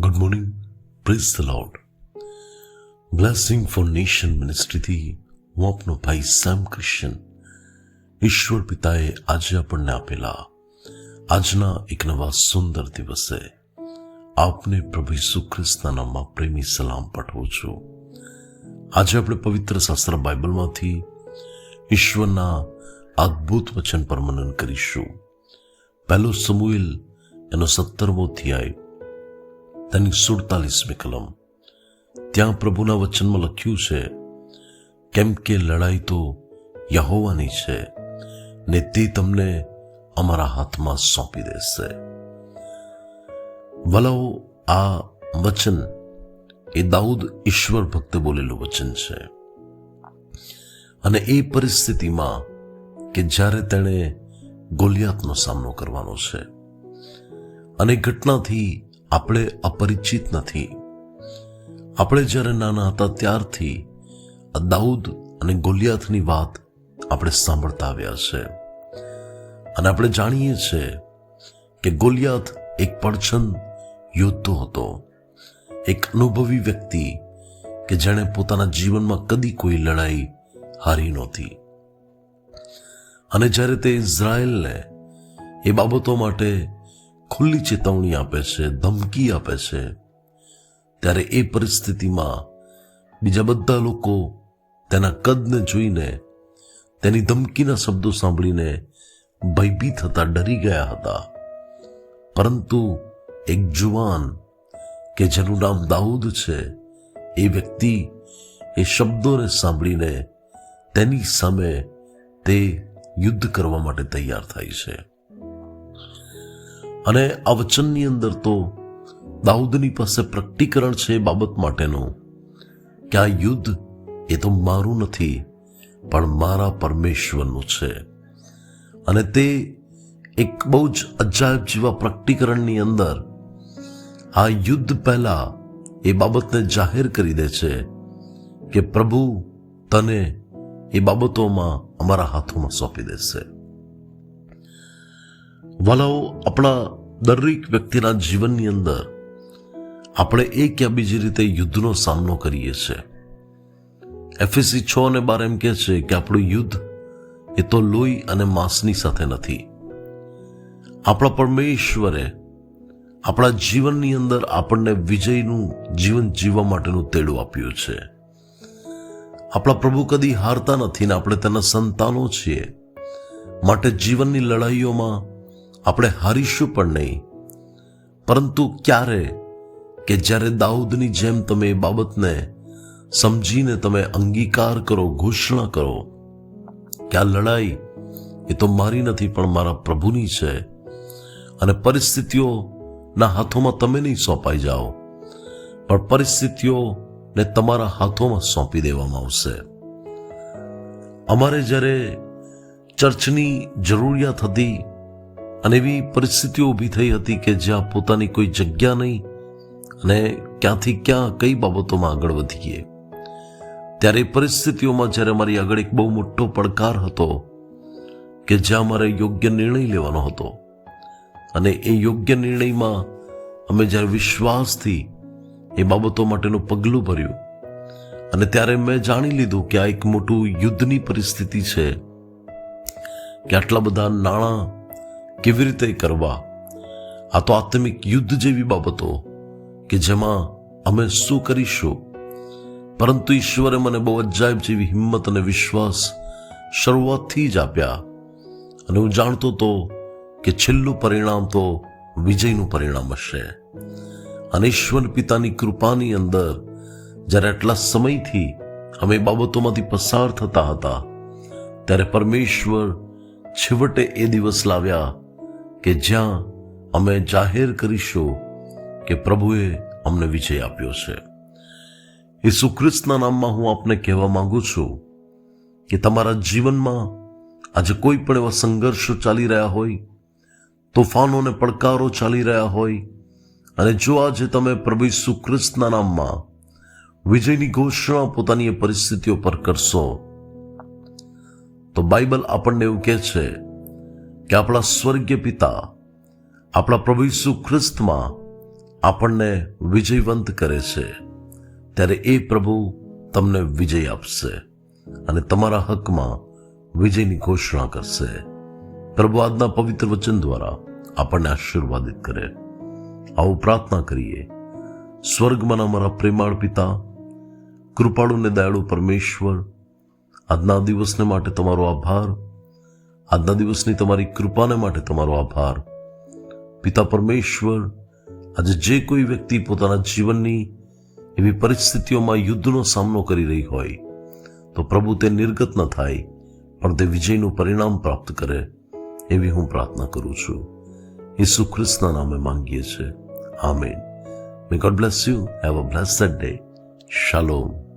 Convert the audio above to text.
Good morning praise the Lord blessing for nation મિનિસ્ટ્રીથી હું આપનો ભાઈ સેમ ક્રિશ્ચન. ઈશ્વર પિતાએ આજે આપણને આપેલા આજના એક નવા સુંદર દિવસે આપને પ્રભુ ઈસુ ખ્રિસ્તના નામમાં પ્રેમી સલામ પાઠવું છું. આજે આપણે પવિત્ર શાસ્ત્ર બાઇબલમાંથી ઈશ્વરના અદ્ભુત વચન પર મનન કરીશું. પહેલો સમુએલ એનો સત્તરમો અધ્યાય તેની સુડતાલીસમી કલમ. ત્યાં પ્રભુના વચનમાં લખ્યું છે, કેમ કે લડાઈ તો યહોવાની છે ને તે તમને અમારા હાથમાં સોંપી દેશે. વલાઓ, આ વચન એ દાઉદ ઈશ્વર ભક્તે બોલેલું વચન છે. અને એ પરિસ્થિતિમાં કે જ્યારે તેણે ગોલિયાતનો સામનો કરવાનો છે. અને ઘટનાથી આપણે અપરિચિત નથી. આપણે જ્યારે નાના હતા ત્યારથી આ દાઉદ અને ગોલિયાથની વાત આપણે સાંભળતા આવ્યા છે. અને આપણે જાણીએ છીએ કે ગોલિયાથ એક પડછન યોદ્ધો હતો. એક અનુભવી વ્યક્તિ કે જેણે પોતાના જીવનમાં કદી કોઈ લડાઈ હારી નહોતી. અને જ્યારે તે ઇઝરાયલને એ બાબતો માટે ખુલ્લી ચેતવણી આપે છે, ધમકી આપે છે. ત્યારે એ પરિસ્થિતિમાં બીજા બધા લોકો તેના કદને જોઈને, તેની ધમકીના શબ્દો સાંભળીને ભયભીત હતા ડરી ગયા હતા. પરંતુ એક જુવાન કે જેનું નામ દાઉદ છે, એ વ્યક્તિ એ શબ્દોને સાંભળીને તેની સામે તે યુદ્ધ કરવા માટે તૈયાર થાય છે. અને આ વચનની અંદર તો દાઉદની પાસે પ્રકટીકરણ છે એ બાબત માટેનું. કે આ યુદ્ધ એ તો મારું નથી, પણ મારા પરમેશ્વરનું છે. અને તે એક બહુ જ અજાયબ જેવા પ્રકટીકરણની અંદર આ યુદ્ધ પહેલા એ બાબતને જાહેર કરી દે છે કે પ્રભુ તને એ બાબતોમાં અમારા હાથોમાં સોંપી દેશે. વાલાઓ આપણા દરેક વ્યક્તિના જીવનની અંદર આપણે એક યા બીજી રીતે યુદ્ધનો સામનો કરીએ છીએ એફએસી છ અને બાર એમ કહે છે કે આપણું યુદ્ધ એ તો લોહી અને માંસની સાથે નથી. આપણા પરમેશ્વરે આપણા જીવનની અંદર આપણને વિજયનું જીવન જીવવા માટેનું તેડું આપ્યું છે. આપણા પ્રભુ કદી હારતા નથી ને આપણે તેના સંતાનો છીએ. માટે જીવનની લડાઈઓમાં આપણે હારીશું પણ નહીં. પરંતુ ક્યારે કે જ્યારે દાઉદની જેમ તમે એ બાબતને સમજીને તમે અંગીકાર કરો, ઘોષણા કરો કે આ લડાઈ એ તો મારી નથી પણ મારા પ્રભુની છે અને પરિસ્થિતિઓના હાથોમાં તમે નહીં સોંપાઈ જાઓ, પણ પરિસ્થિતિઓને તમારા હાથોમાં સોંપી દેવામાં આવશે. અમારે જ્યારે ચર્ચની જરૂરિયાત હતી અને એવી પરિસ્થિતિઓ ઊભી થઈ હતી કે જ્યાં પોતાની કોઈ જગ્યા નહીં અને ક્યાંથી ક્યાં કઈ બાબતોમાં આગળ વધીએ. ત્યારે પરિસ્થિતિઓમાં જ્યારે મારી આગળ એક બહુ મોટો પડકાર હતો કે જ્યાં મારે યોગ્ય નિર્ણય લેવાનો હતો અને એ યોગ્ય નિર્ણયમાં અમે જ્યારે વિશ્વાસથી એ બાબતો માટેનું પગલું ભર્યું અને ત્યારે મેં જાણી લીધું કે આ એક મોટું યુદ્ધની પરિસ્થિતિ છે કે આટલા બધા નાણાં કેવી રીતે કરવા? આ તો આત્મિક યુદ્ધ જેવી બાબતો કે જેમાં અમે શું કરીશું? પરંતુ ઈશ્વરે મને બહુ અજાયબ જેવી હિંમત અને વિશ્વાસ શરૂઆતથી જ આપ્યા. અને હું જાણતો હતો કે છેલ્લું પરિણામ તો વિજયનું પરિણામ હશે. અને ઈશ્વર પિતાની કૃપાની અંદર જ્યારે આટલા સમયથી અમે બાબતોમાંથી પસાર થતા હતા, ત્યારે પરમેશ્વર છેવટે એ દિવસ લાવ્યા કે જ્યાં અમે જાહેર કરીશું કે પ્રભુએ અમને વિજય આપ્યો છે. ઈસુ ખ્રિસ્તના નામમાં હું આપને કહેવા માંગુ છું કે તમારા જીવનમાં આજે કોઈ પણ એવા સંઘર્ષો ચાલી રહ્યા હોય, તોફાનો અને પડકારો ચાલી રહ્યા હોય, અને જો આજે તમે પ્રભુ ઈસુ ખ્રિસ્તના નામમાં વિજયની ઘોષણા પોતાની પરિસ્થિતિઓ પર કરશો, તો બાઇબલ આપણને એવું કહે છે કે આપણા સ્વર્ગીય પિતા, આપણા પ્રભુ ઈસુ ખ્રિસ્તમાં આપણને વિજયવંત કરે છે. ત્યારે એ પ્રભુ તમને વિજય આપશે અને તમારા હકમાં વિજયની ઘોષણા કરશે. પ્રભુ આજના પવિત્ર વચન દ્વારા આપણને આશીર્વાદિત કરે. આવું પ્રાર્થના કરીએ. સ્વર્ગમાં અમારા પ્રેમાળ પિતા, કૃપાળુ ને દયાળુ પરમેશ્વર, આજના દિવસને માટે તમારો આભાર. આજના દિવસની તમારી કૃપાને માટે તમારો આભાર. પિતા પરમેશ્વર, આજે જે કોઈ વ્યક્તિ પોતાના જીવનની એવી પરિસ્થિતિઓમાં યુદ્ધનો સામનો કરી રહી હોય, તો પ્રભુ તે નિર્ગત ન થાય, પણ તે વિજયનું પરિણામ પ્રાપ્ત કરે, એવી હું પ્રાર્થના કરું છું. ઈસુ ખ્રિસ્તના નામે માંગીએ છીએ. Amen. May God bless you have a blessed day શાલોમ